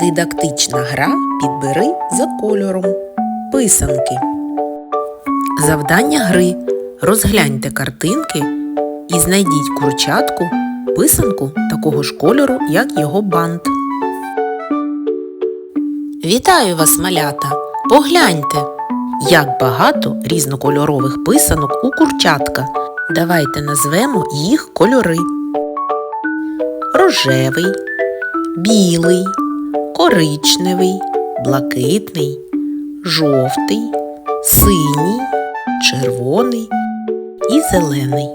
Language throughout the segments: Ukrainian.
Дидактична гра підбери за кольором. Писанки. Завдання гри. Розгляньте картинки і знайдіть курчатку, писанку такого ж кольору, як його бант. Вітаю вас, малята! Погляньте, як багато різнокольорових писанок у курчатка. Давайте назвемо їх кольори. Рожевий, білий, коричневий, блакитний, жовтий, синій, червоний і зелений.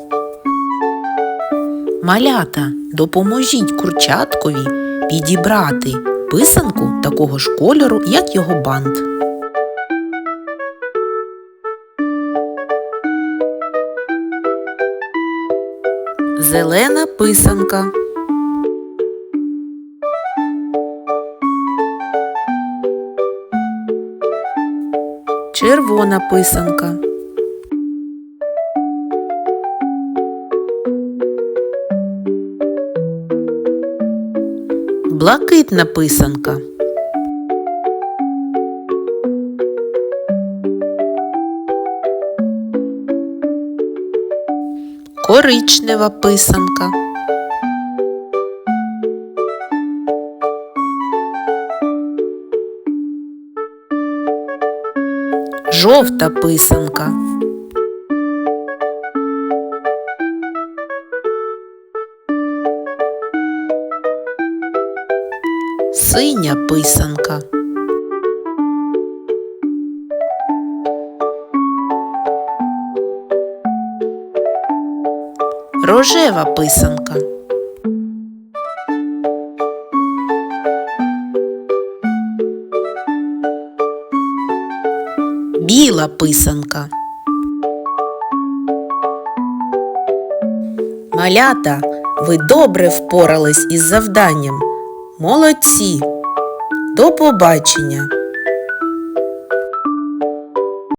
Малята, допоможіть курчаткові підібрати писанку такого ж кольору, як його бант. Зелена писанка. Червона писанка. Блакитна писанка. Коричнева писанка. Жовта писанка. Синя писанка. Рожева писанка. Біла писанка. Малята, ви добре впорались із завданням. Молодці! До побачення!